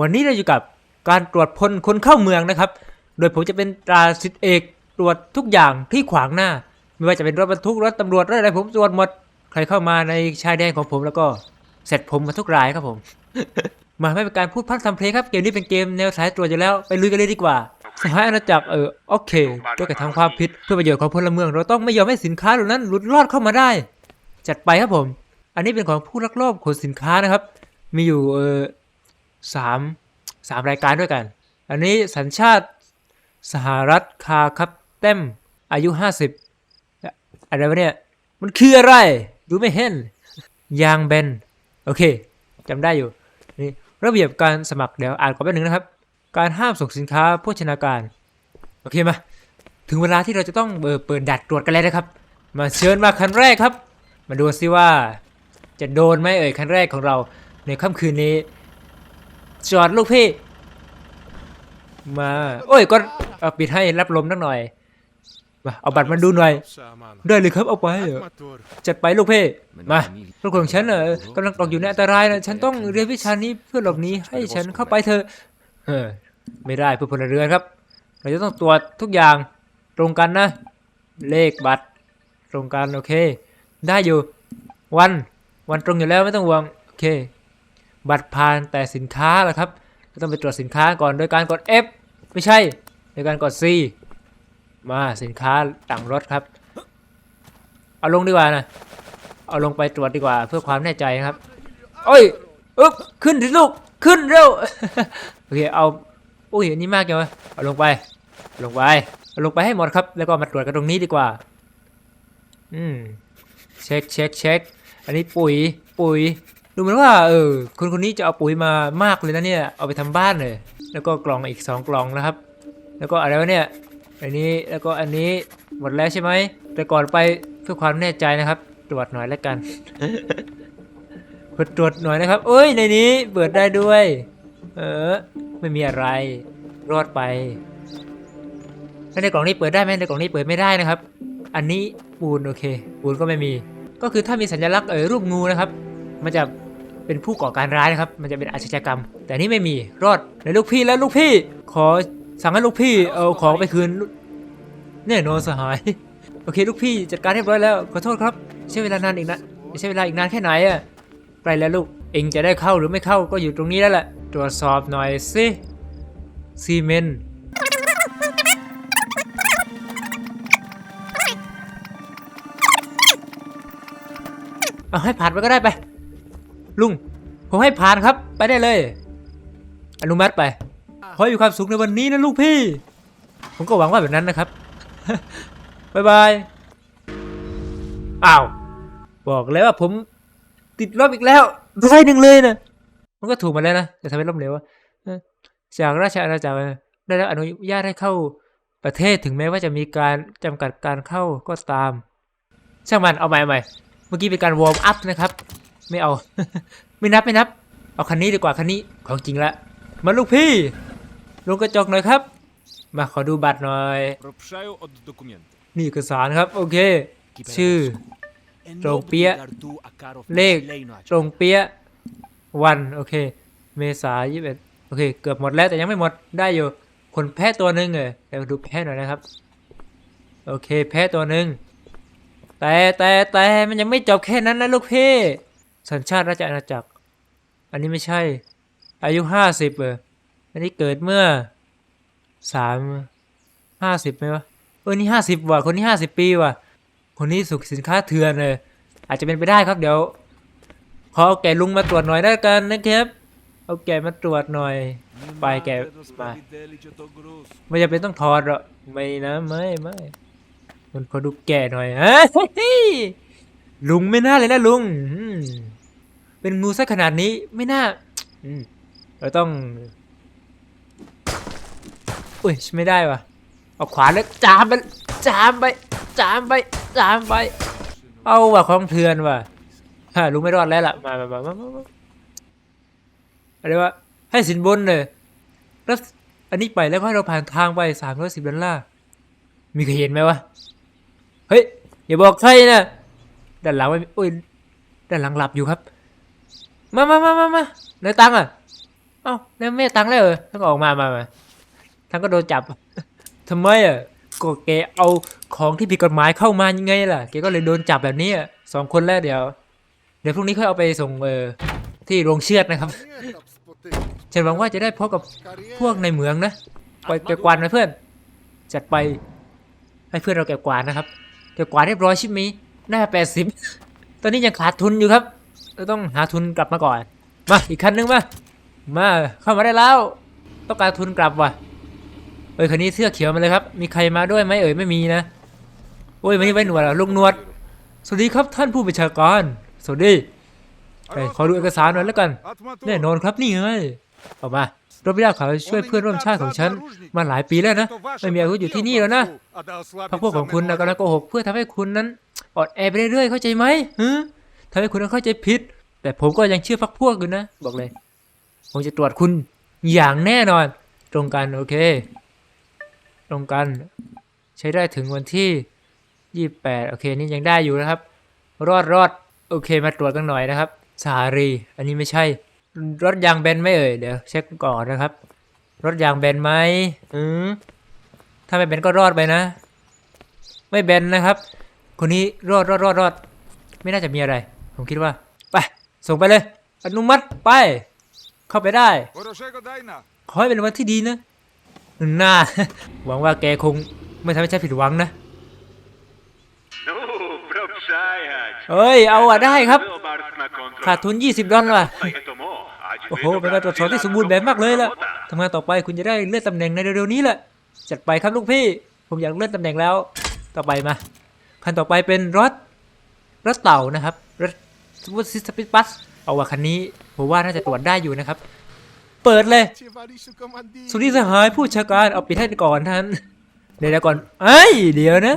วันนี้เราอยู่กับการตรวจพลคนเข้าเมืองนะครับ โดยผมจะเป็นตราสิทธิเอกตรวจทุกอย่างที่ขวางหน้า ไม่ว่าจะเป็นรถบรรทุกรถตำรวจรถอะไรผมตรวจหมด ใครเข้ามาในชายแดนของผมแล้วก็เสร็จผมมาทุกรายครับผม มาไม่เป็นการพูดพร่ำทำเพลงครับ เกมนี้เป็นเกมแนวสายตรวจอยู่แล้วไปลุยกันเลยดีกว่าสหายอาณาจักรเออโอเคด้วยกระทำความผิดเพื่อประโยชน์ของพลเมือง เราต้องไม่ยอมให้สินค้าเหล่านั้นหลุดรอดเข้ามาได้ จัดไปครับผม อันนี้เป็นของผู้ลักลอบขนสินค้านะครับ มีอยู่เออ สามสามรายการด้วยกัน อันนี้สัญชาติสหรัฐคาครับเต็มอายุ50อะไรวะเนี่ย มันคืออะไร ดูไม่เห็น ยางเบน โอเคจำได้อยู่ นี่ระเบียบการสมัครเดี๋ยวอ่านก่อนแป๊บนึงนะครับ การห้ามส่งสินค้าโภชนาการ โอเคมาถึงเวลาที่เราจะต้องเออเปิดดัดตรวจกันแล้วนะครับ มาเชิญมาคันแรกครับ มาดูซิว่าจะโดนไหมเอ่ยคันแรกของเราในค่ำคืนนี้ จอดลูกพี่ มา โอ้ยก็เอาปิดให้รับลมนักหน่อยมาเอาบัตรมาดูหน่อย ได้เลยครับเอาไปเถอะจัดไปลูกพี่มารถของฉันเออกำลังตกอยู่ในอันตรายนะฉันต้องเรียนวิชานี้เพื่อหลบหนีให้ฉันเข้าไปเถอะเออไม่ได้เพื่อพลเรือนครับ เราจะต้องตรวจทุกอย่างตรงกันนะ เลขบัตรตรงกันโอเค ได้อยู่วันวันตรงอยู่แล้วไม่ต้องห่วงโอเค บัตรผ่านแต่สินค้าล่ะครับ ก็ต้องไปตรวจสินค้าก่อนโดยการกด F ไม่ใช่โดยการกด C มาสินค้าต่างรถครับ เอาลงดีกว่านะ เอาลงไปตรวจดีกว่าเพื่อความแน่ใจนะครับโอ้ยอึ๊บขึ้นสิลูกขึ้นเร็วโอเคเอาโอ้ยอันนี้มากจังวะเอาลงไป ลงไปเอาลงไปให้หมดครับ แล้วก็มาตรวจกันตรงนี้ดีกว่า อืมเช็คเช็คเช็คอันนี้ปุ๋ยปุ๋ย ดูเหมือนว่าเออคนคนนี้จะเอาปุ๋ยมามากเลยนะเนี่ย เอาไปทำบ้านเลย แล้วก็กล่องอีกสองกล่องนะครับ แล้วก็อะไรวะเนี่ย อันนี้แล้วก็อันนี้หมดแล้วใช่ไหม แต่ก่อนไปเพื่อความแน่ใจนะครับ ตรวจหน่อยแล้วกันกดตรวจหน่อยนะครับ เอ้ยในนี้เปิดได้ด้วย เออ ไม่มีอะไร รอดไปแล้วในกล่องนี้เปิดได้ไหมในกล่องนี้เปิดไม่ได้นะครับ อันนี้ปูนโอเค ปูนก็ไม่มี ก็คือถ้ามีสัญลักษณ์เออรูปงูนะครับ มันจะ เป็นผู้ก่อการร้ายนะครับ มันจะเป็นอาชญากรรม แต่นี่ไม่มีรอดในลูกพี่แล้วลูกพี่ ขอสั่งให้ลูกพี่เอาของไปคืนเนี่ยโนสหาย โอเค ลูกพี่จัดการเรียบร้อยแล้วขอโทษครับใช้เวลานานอีกนะใช้เวลาอีกนานแค่ไหนอะใกล้แล้วลูกเองจะได้เข้าหรือไม่เข้าก็อยู่ตรงนี้แล้วแหละตรวจสอบหน่อยสิซีเมนต์เอาให้ผ่านไปก็ได้ไป ลุง ผมให้ผ่านครับ ไปได้เลย อนุมัติไปขอให้มีความสุขในวันนี้นะลูกพี่ ผมก็หวังว่าแบบนั้นนะครับบายบายอ้าว บอกแล้วว่าผมติดลบอีกแล้วได้หนึ่งเลยนะมันก็ถูกมาแล้วนะแต่ทำให้ล้มเหลวอะเออจากราชอาณาจักรได้รับอนุญาตให้เข้าประเทศถึงแม้ว่าจะมีการจำกัดการเข้าก็ตาม ช่างมันเอาใหม่เอาใหม่เมื่อกี้เป็นการวอร์มอัพนะครับ ไม่เอา ไม่นับไม่นับ เอาคันนี้ดีกว่าคันนี้ของจริงละ มาลูกพี่ ลงกระจกหน่อยครับ มาขอดูบัตรหน่อย นี่เอกสารครับ โอเค ชื่อตรงเปียเลขตรงเปียวัน โอเค เมษายี่สิบโอเค เกือบหมดแล้วแต่ยังไม่หมดได้อยู่คนแพ้ตัวหนึ่งเลยเดี๋ยวดูแพ้หน่อยนะครับ โอเค แพ้ตัวหนึ่งแต่แต่แต่มันยังไม่จบแค่นั้นนะลูกพี่ สัญชาติราชอาณาจักร อันนี้ไม่ใช่ อายุห้าสิบเอออันนี้เกิดเมื่อสามห้าสิบไหมวะเออนี่ห้าสิบว่ะคนนี้ห้าสิบปีว่ะ คนนี้สุกสินค้าเถื่อนเลยอาจจะเป็นไปได้ครับเดี๋ยวขอเอาแก่ลุงมาตรวจหน่อยได้กันนะครับเอาแก่มาตรวจหน่อย ไปแกะมาไม่จำเป็นต้องถอดหรอกไม่นะไม่ไม่มันขอดูแก่หน่อยฮ้ยลุงไม่น่าเลยนะลุงอื เป็นงูซะขนาดนี้ไม่น่าอืมเราต้องอุ้ยไม่ได้ว่ะเอาขวานแล้วจามไปจามไปจามไปจามไป เอาว่ะของเถื่อนว่ะฮะลุงไม่รอดแล้วล่ะมามามามามามาอะไรวะให้สินบนเลยแล้วอันนี้ไปแล้วก็ให้เราผ่านทางไปสามร้อยสิบดอลลาร์มีใครเห็นไหมวะเฮ้ยอย่าบอกใครนะด้านหลังไม่มีอุ้ยด้านหลังหลับอยู่ครับ มามามามามาในตังอะ เอ้าแล้วไม่ตังค์แล้วเหรอท่านก็ออกมามามาท่านก็โดนจับทำไมอะก็แกเอาของที่ผิดกฎหมายเข้ามายังไงล่ะแกก็เลยโดนจับแบบนี้อะสองคนแล้วเดี๋ยว เดี๋ยวพรุ่งนี้ค่อยเอาไปส่งเออที่โรงเชือดนะครับ ฉันหวังว่าจะได้พบกับพวกในเหมืองนะไปเก็บกวาดนะเพื่อน จัดไปให้เพื่อนเราเก็บกวาดนะครับ เก็บกวาดเรียบร้อยชิปมีหน้าแปดสิบตอนนี้ยังขาดทุนอยู่ครับ เราต้องหาทุนกลับมาก่อน มาอีกคันนึงมา มาเข้ามาได้แล้ว ต้องการทุนกลับว่ะ เอ้ยคันนี้เสื้อเขียวมาเลยครับ มีใครมาด้วยไหมเอ่ยไม่มีนะ โอ้ยวันนี้ไว้หนวดลุงหนวด สวัสดีครับท่านผู้บัญชาการ สวัสดีเอ้ยขอดูเอกสารหน่อยแล้วกัน แน่นอนครับนี่ไงออกมารบพิราเขาช่วยเพื่อนร่วมชาติของฉัน มาหลายปีแล้วนะ ไม่มีอาวุธอยู่ที่นี่แล้วนะพรรคพวกของคุณนะกำลังโกหกเพื่อทำให้คุณนั้นอ่อนแอไปเรื่อยๆเข้าใจไหมฮึ ทำให้คุณนั้นเข้าใจผิด แต่ผมก็ยังเชื่อพรรคพวกอยู่นะ บอกเลย ผมจะตรวจคุณอย่างแน่นอน ตรงกันโอเค ตรงกัน ใช้ได้ถึงวันที่ยี่แปดโอเค นี่ยังได้อยู่นะครับ รอดรอดโอเค มาตรวจกันหน่อยนะครับ สารี อันนี้ไม่ใช่ รถยางแบนไหมเอ่ย เดี๋ยวเช็คก่อนนะครับ รถยางแบนไหมอืมถ้าไม่แบนก็รอดไปนะ ไม่แบนนะครับ คนนี้รอดรอดรอดรอด ไม่น่าจะมีอะไร ผมคิดว่า ไป ส่งไปเลย อนุมัติไป เข้าไปได้ ขอให้เป็นวันที่ดีนะน่าหวังว่าแกคงไม่ทำให้ฉันผิดหวังนะเอ้ย เอาอะได้ครับ ขาดทุน 20 ดอลลาร์โอ้โห เป็นการตรวจสอบที่สมบูรณ์แบบมากเลยล่ะทำงานต่อไปคุณจะได้เลื่อนตำแหน่งในเร็วๆนี้แหละ จัดไปครับลูกพี่ ผมอยากเลื่อนตำแหน่งแล้ว ต่อไปมาคันต่อไปเป็นรถรถเต่านะครับรถ ซูเปอร์ซิสปิปัสเอาว่าคันนี้ผมว่าน่าจะตรวจได้อยู่นะครับ เปิดเลยสวัสดีสหายผู้ชาการเอาปิดให้ก่อนท่านเดี๋ยวๆก่อนเอ้ยเดี๋ยวนะ